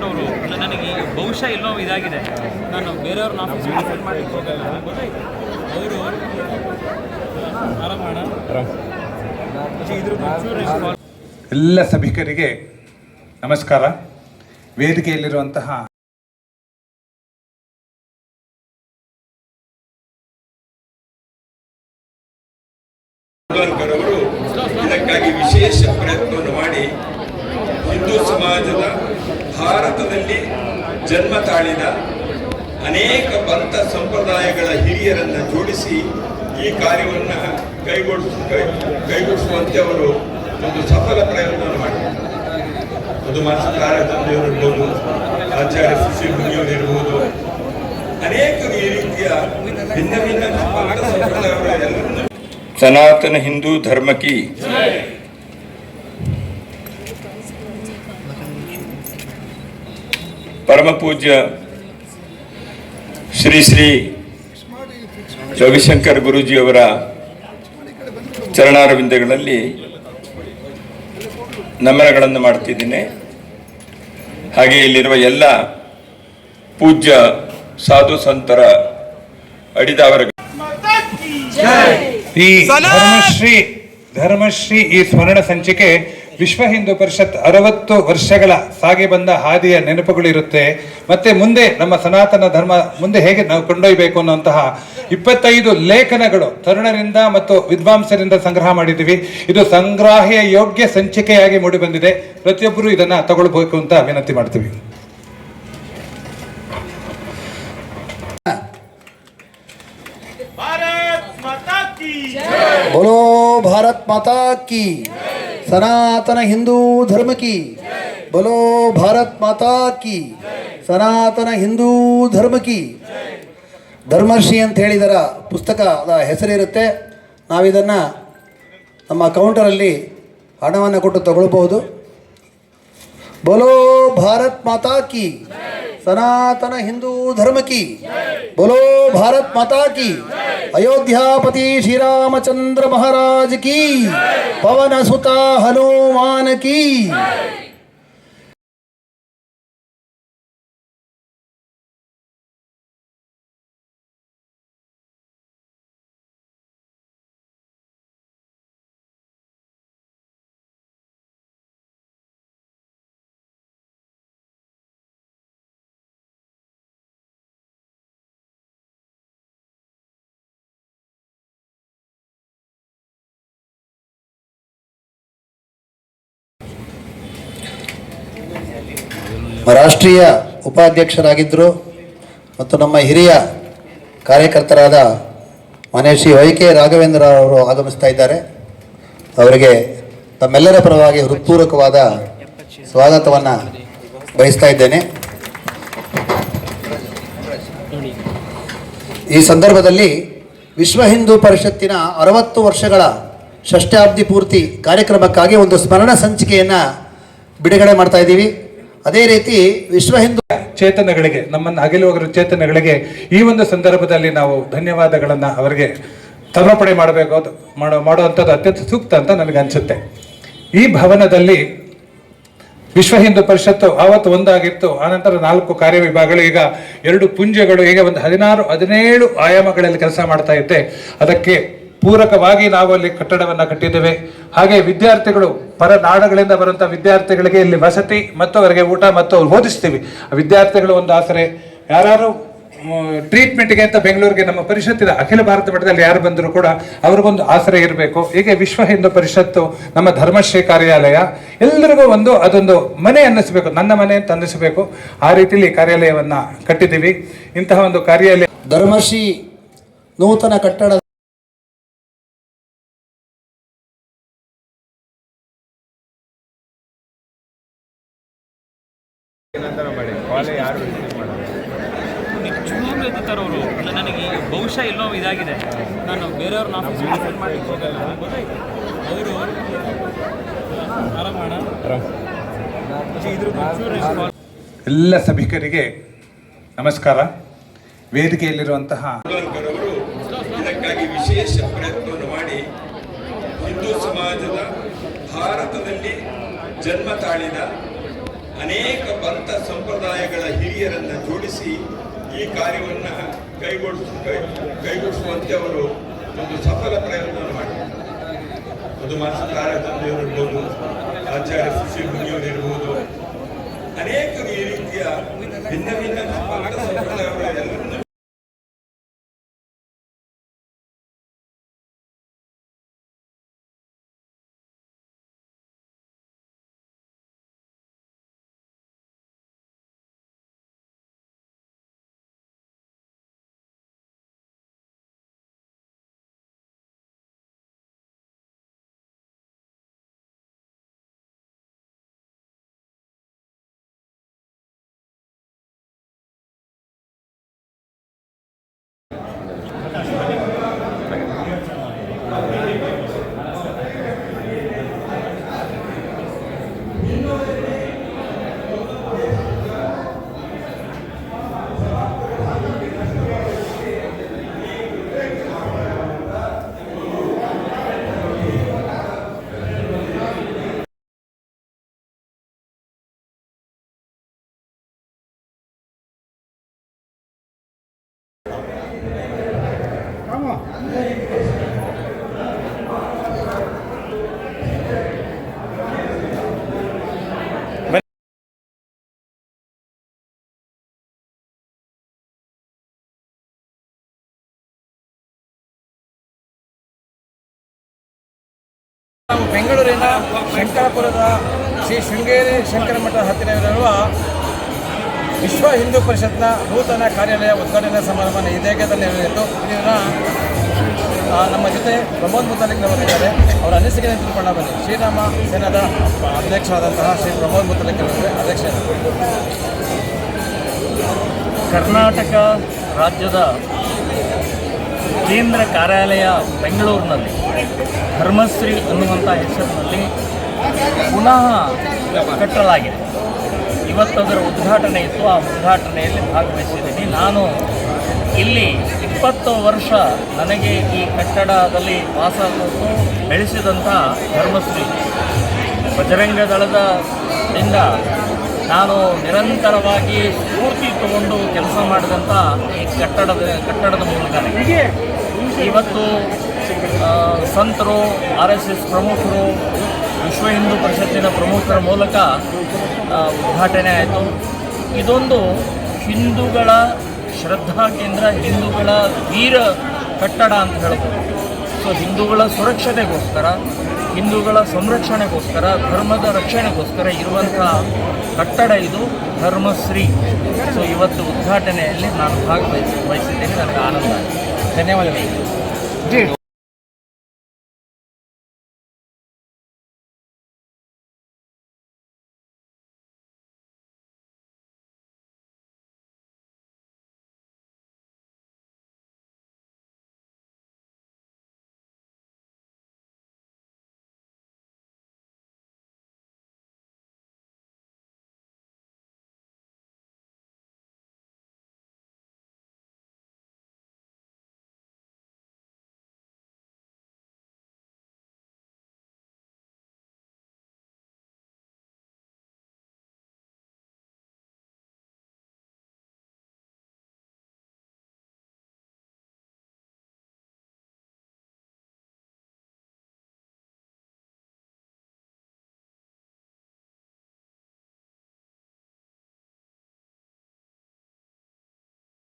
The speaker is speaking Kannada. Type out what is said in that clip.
ಅವರು ನನಗೆ ಬಹುಶಃ ಎಲ್ಲೋ ಇದಾಗಿದೆ ನಾನು ಬೇರೆಯವ್ರನ್ನ ಆಫೀಸ್ ಅವರು ಎಲ್ಲ ಸಭಿಕರಿಗೆ ನಮಸ್ಕಾರ. ವೇದಿಕೆಯಲ್ಲಿರುವಂತಹ ಅವರು ಇದಕ್ಕಾಗಿ ವಿಶೇಷ ಪ್ರಯತ್ನವನ್ನು ಮಾಡಿ ಹಿಂದೂ ಸಮಾಜದ ಭಾರತದಲ್ಲಿ ಜನ್ಮ ತಾಳಿದ ಅನೇಕ ಪಂಥ ಸಂಪ್ರದಾಯಗಳ ಹಿರಿಯರನ್ನ ಜೋಡಿಸಿ ಈ ಕಾರ್ಯವನ್ನು ಕೈಗೊಳಿಸ ಕೈಗೊಡಿಸುವಂತೆ ಅವರು ಒಂದು ಸಫಲ ಪ್ರಯತ್ನವನ್ನು ಮಾಡಿದ್ದಾರೆ. ಅದು ಮಾಸಕಾರ ತಂದೆಯವರಿರ್ಬೋದು, ಆಚಾರ್ಯ ಸುಶೀಲ್ ಮುನಿಯವರಿರ್ಬೋದು ಅನೇಕ ಈ ರೀತಿಯ ಭಿನ್ನ ಭಿನ್ನ ಪಂಥ ಸನಾತನ ಹಿಂದೂ ಧರ್ಮಕಿ की ಪೂಜ್ಯ ಶ್ರೀ ಶ್ರೀ ರವಿಶಂಕರ್ ಗುರೂಜಿಯವರ ಚರಣಾರವಿಂದಗಳಲ್ಲಿ ನಮನಗಳನ್ನು ಮಾಡ್ತಿದ್ದೇನೆ. ಹಾಗೆ ಇಲ್ಲಿರುವ ಎಲ್ಲ ಪೂಜ್ಯ ಸಾಧು ಸಂತರ ಅಡಿದಾವರ ಈ ಧರ್ಮಶ್ರೀ ಧರ್ಮಶ್ರೀ ಈ ಸ್ಮರಣ ಸಂಚಿಕೆ ವಿಶ್ವ ಹಿಂದೂ ಪರಿಷತ್ ಅರವತ್ತು ವರ್ಷಗಳ ಸಾಗಿ ಬಂದ ಹಾದಿಯ ನೆನಪುಗಳಿರುತ್ತೆ. ಮತ್ತೆ ಮುಂದೆ ನಮ್ಮ ಸನಾತನ ಧರ್ಮ ಮುಂದೆ ಹೇಗೆ ನಾವು ಕೊಂಡೊಯ್ಯಬೇಕು ಅನ್ನುವಂತಹ ಇಪ್ಪತ್ತೈದು ಲೇಖನಗಳು ತರುಣರಿಂದ ಮತ್ತು ವಿದ್ವಾಂಸರಿಂದ ಸಂಗ್ರಹ ಮಾಡಿದ್ದೀವಿ. ಇದು ಸಂಗ್ರಾಹ್ಯ ಯೋಗ್ಯ ಸಂಚಿಕೆಯಾಗಿ ಮೂಡಿಬಂದಿದೆ. ಪ್ರತಿಯೊಬ್ಬರು ಇದನ್ನ ತಗೊಳ್ಬೇಕು ಅಂತ ವಿನಂತಿ ಮಾಡ್ತೀವಿ. बोलो भारत माता की सनातन हिंदू धर्म की बोलो भारत ಮಾತಾ ಕಿ ಸನಾತನ ಹಿಂದೂ ಧರ್ಮ ಕಿ ಧರ್ಮಶ್ರೀ ಅಂತ ಹೇಳಿದರ ಪುಸ್ತಕದ ಹೆಸರಿರುತ್ತೆ ನಾವಿದನ್ನು ನಮ್ಮ ಕೌಂಟರಲ್ಲಿ ಹಣವನ್ನು ಕೊಟ್ಟು ತಗೊಳ್ಬಹುದು ಬೋಲೋ ಭಾರತ್ ಮಾತಾ ಕಿ ಸನಾತನ ಹಿಂದೂ ಧರ್ಮ ಕಿ बोलो भारत माता की अयोध्यापति श्री रामचंद्र महाराज की पवन सुता हनुमान की। ರಾಷ್ಟ್ರೀಯ ಉಪಾಧ್ಯಕ್ಷರಾಗಿದ್ದರು ಮತ್ತು ನಮ್ಮ ಹಿರಿಯ ಕಾರ್ಯಕರ್ತರಾದ ಮನೇಶಿ ವೈಕೆ ರಾಘವೇಂದ್ರ ಅವರು ಆಗಮಿಸ್ತಾ ಇದ್ದಾರೆ. ಅವರಿಗೆ ತಮ್ಮೆಲ್ಲರ ಪರವಾಗಿ ಹೃತ್ಪೂರ್ವಕವಾದ ಸ್ವಾಗತವನ್ನು ಬಯಸ್ತಾ ಇದ್ದೇನೆ. ಈ ಸಂದರ್ಭದಲ್ಲಿ ವಿಶ್ವ ಹಿಂದೂ ಪರಿಷತ್ತಿನ ಅರವತ್ತು ವರ್ಷಗಳ ಷಷ್ಠಾಬ್ದಿ ಪೂರ್ತಿ ಕಾರ್ಯಕ್ರಮಕ್ಕಾಗಿ ಒಂದು ಸ್ಮರಣ ಸಂಚಿಕೆಯನ್ನು ಬಿಡುಗಡೆ ಮಾಡ್ತಾ ಇದ್ದೀವಿ. ಅದೇ ರೀತಿ ವಿಶ್ವ ಹಿಂದೂ ಚೇತನಗಳಿಗೆ, ನಮ್ಮನ್ನು ಅಗಲಿ ಹೋಗಿರೋ ಚೇತನಗಳಿಗೆ ಈ ಒಂದು ಸಂದರ್ಭದಲ್ಲಿ ನಾವು ಧನ್ಯವಾದಗಳನ್ನು ಅವರಿಗೆ ಸಮರ್ಪಣೆ ಮಾಡಬೇಕು, ಅದು ಮಾಡೋ, ಮಾಡುವಂಥದ್ದು ಅತ್ಯಂತ ಸೂಕ್ತ ಅಂತ ನನಗೆ ಅನಿಸುತ್ತೆ. ಈ ಭವನದಲ್ಲಿ ವಿಶ್ವ ಹಿಂದೂ ಪರಿಷತ್ತು ಆವತ್ತು ಒಂದಾಗಿತ್ತು ಆನಂತರ ನಾಲ್ಕು ಕಾರ್ಯವಿಭಾಗಗಳು, ಈಗ ಎರಡು ಪುಂಜಗಳು, ಈಗ ಒಂದು ಹದಿನಾರು, ಹದಿನೇಳು ಆಯಾಮಗಳಲ್ಲಿ ಕೆಲಸ ಮಾಡ್ತಾ ಇದ್ದೆ. ಅದಕ್ಕೆ ಪೂರಕವಾಗಿ ನಾವು ಅಲ್ಲಿ ಕಟ್ಟಡವನ್ನು ಕಟ್ಟಿದ್ದೇವೆ. ಹಾಗೆ ವಿದ್ಯಾರ್ಥಿಗಳು ಪರ ನಾಡುಗಳಿಂದ ಬರುವಂಥ ವಿದ್ಯಾರ್ಥಿಗಳಿಗೆ ಇಲ್ಲಿ ವಸತಿ ಮತ್ತು ಅವರಿಗೆ ಊಟ ಮತ್ತು ಅವ್ರು ಓದಿಸ್ತೀವಿ. ವಿದ್ಯಾರ್ಥಿಗಳು ಒಂದು ಆಸರೆ ಯಾರು ಟ್ರೀಟ್ಮೆಂಟ್ಗೆ ಅಂತ ಬೆಂಗಳೂರಿಗೆ ನಮ್ಮ ಪರಿಷತ್ತಿನ ಅಖಿಲ ಭಾರತ ಮಟ್ಟದಲ್ಲಿ ಯಾರು ಬಂದರೂ ಕೂಡ ಅವ್ರಿಗೊಂದು ಆಸರೆ ಇರಬೇಕು. ಹೀಗೆ ವಿಶ್ವ ಹಿಂದೂ ಪರಿಷತ್ತು, ನಮ್ಮ ಧರ್ಮಶ್ರೀ ಕಾರ್ಯಾಲಯ ಎಲ್ಲರಿಗೂ ಒಂದು ಅದೊಂದು ಮನೆ ಅನ್ನಿಸಬೇಕು. ನನ್ನ ಮನೆ ಅಂತ ಅನ್ನಿಸ್ಬೇಕು. ಆ ರೀತಿಯಲ್ಲಿ ಕಾರ್ಯಾಲಯವನ್ನು ಕಟ್ಟಿದ್ದೀವಿ. ಇಂತಹ ಒಂದು ಕಾರ್ಯಾಲಯ ಧರ್ಮಶ್ರೀ ನೂತನ ಕಟ್ಟಡ ಏನಂತ ಮಾಡಿ ಕಾಲೇ ಯಾರು ರಿಸೀವ್ ಮಾಡೋದು ನಿಜವಾಗ್ಲೂ ಎತ್ತುತ್ತಾರೆ ಅವರು ನನಗೆ ಈ ಬಹುಶಃ ಎಲ್ಲೋ ಇದಾಗಿದೆ. ನಾನು ಬೇರೆಯವ್ರನ್ನ ಆಫೀಸ್ ಅಟೆಂಡ್ ಮಾಡ್ಲಿಕ್ಕೆ ಹೋಗಲ್ಲ. ಅವರು ಆರಾಮಣ ಎಲ್ಲ ಸಭಿಕರಿಗೆ ನಮಸ್ಕಾರ. ವೇದಿಕೆಯಲ್ಲಿರುವಂತಹ ಅವರು ಇದಕ್ಕಾಗಿ ವಿಶೇಷ ಪ್ರಯತ್ನವನ್ನು ಮಾಡಿ ಹಿಂದೂ ಸಮಾಜದ ಭಾರತದಲ್ಲಿ ಜನ್ಮ ತಾಳಿದ ಅನೇಕ ಪಂಥ ಸಂಪ್ರದಾಯಗಳ ಹಿರಿಯರನ್ನ ಜೋಡಿಸಿ ಈ ಕಾರ್ಯವನ್ನ ಕೈಗೊಳಿಸ ಕೈ- ಕೈಗೊಳಿಸುವಂತೆ ಅವರು ಒಂದು ಸಫಲ ಪ್ರಯತ್ನವನ್ನು ಮಾಡಿದ್ದಾರೆ ಅದು ಮಾಸಕಾರ ತಂದೆಯವರಿರ್ಬೋದು ಆಚಾರ್ಯ ಸುಶೀಲ್ ಮುನಿಯವರಿರ್ಬೋದು ಅನೇಕ ಈ ರೀತಿಯ ಭಿನ್ನ ಭಿನ್ನ ನಾವು ಬೆಂಗಳೂರಿನ ಶಂಕರಪುರದ ಶ್ರೀ ಶೃಂಗೇರಿ ಶಂಕರ ಮಠ ಹತ್ತಿರವಿರುವ ವಿಶ್ವ ಹಿಂದೂ ಪರಿಷತ್ನ ನೂತನ ಕಾರ್ಯಾಲಯ ಉದ್ಘಾಟನಾ ಸಮಾರಂಭ ಇದೇಗದಲ್ಲಿ ನೆರವೇರಿತು. ಇದನ್ನು ನಮ್ಮ ಜೊತೆ ಪ್ರಮೋದ್ ಮುತಾಲಿಕ್ ಅವರಿದ್ದಾರೆ ಅವರ ಅನಿಸಿಕೆ ತಿಳ್ಕೊಂಡ ಬನ್ನಿ. ಶ್ರೀರಾಮ ಸೇನಾದ ಅಧ್ಯಕ್ಷರಾದಂತಹ ಶ್ರೀ ಪ್ರಮೋದ್ ಮುತಾಲಿಕ್ ಅವರಿಗೆ ಅಧ್ಯಕ್ಷ ಕರ್ನಾಟಕ ರಾಜ್ಯದ ಕೇಂದ್ರ ಕಾರ್ಯಾಲಯ ಬೆಂಗಳೂರಿನಲ್ಲಿ. ಧರ್ಮಶ್ರೀ ಅನ್ನುವಂಥ ಹೆಸರಿನಲ್ಲಿ ಪುನಃ ಕಟ್ಟಲಾಗಿದೆ. ಇವತ್ತು ಅದರ ಉದ್ಘಾಟನೆ ಇತ್ತು. ಆ ಉದ್ಘಾಟನೆಯಲ್ಲಿ ಭಾಗವಹಿಸಿದ್ದೀನಿ. ನಾನು ಇಲ್ಲಿ ಇಪ್ಪತ್ತು ವರ್ಷ ನನಗೆ ಈ ಕಟ್ಟಡದಲ್ಲಿ ವಾಸ ಬೆಳೆಸಿದಂಥ ಧರ್ಮಶ್ರೀ. ಬಜರಂಗ ದಳದ ದಿಂದ ನಾನು ನಿರಂತರವಾಗಿ ಸ್ಫೂರ್ತಿ ತಗೊಂಡು ಕೆಲಸ ಮಾಡಿದಂಥ ಈ ಕಟ್ಟಡದ ಕಟ್ಟಡದ ಮೂಲಕ ಇವತ್ತು ಸಂತರು, ಆರ್ ಎಸ್ ಎಸ್ ಪ್ರಮುಖರು, ವಿಶ್ವ ಹಿಂದೂ ಪರಿಷತ್ತಿನ ಪ್ರಮುಖರ ಮೂಲಕ ಉದ್ಘಾಟನೆ ಆಯಿತು. ಇದೊಂದು ಹಿಂದೂಗಳ ಶ್ರದ್ಧಾ ಕೇಂದ್ರ, ಹಿಂದೂಗಳ ವೀರ ಕಟ್ಟಡ ಅಂತ ಹೇಳ್ಬೋದು. ಸೊ ಹಿಂದೂಗಳ ಸುರಕ್ಷತೆಗೋಸ್ಕರ ಹಿಂದೂಗಳ ಸಂರಕ್ಷಣೆಗೋಸ್ಕರ, ಧರ್ಮದ ರಕ್ಷಣೆಗೋಸ್ಕರ ಇರುವಂತಹ ಕಟ್ಟಡ ಇದು ಧರ್ಮಶ್ರೀ. ಸೊ ಇವತ್ತು ಉದ್ಘಾಟನೆಯಲ್ಲಿ ನಾನು ಭಾಗವಹಿಸಿ ವಹಿಸಿದ್ದೇನೆ. ನನಗೆ ಆನಂದ. ಧನ್ಯವಾದಗಳು.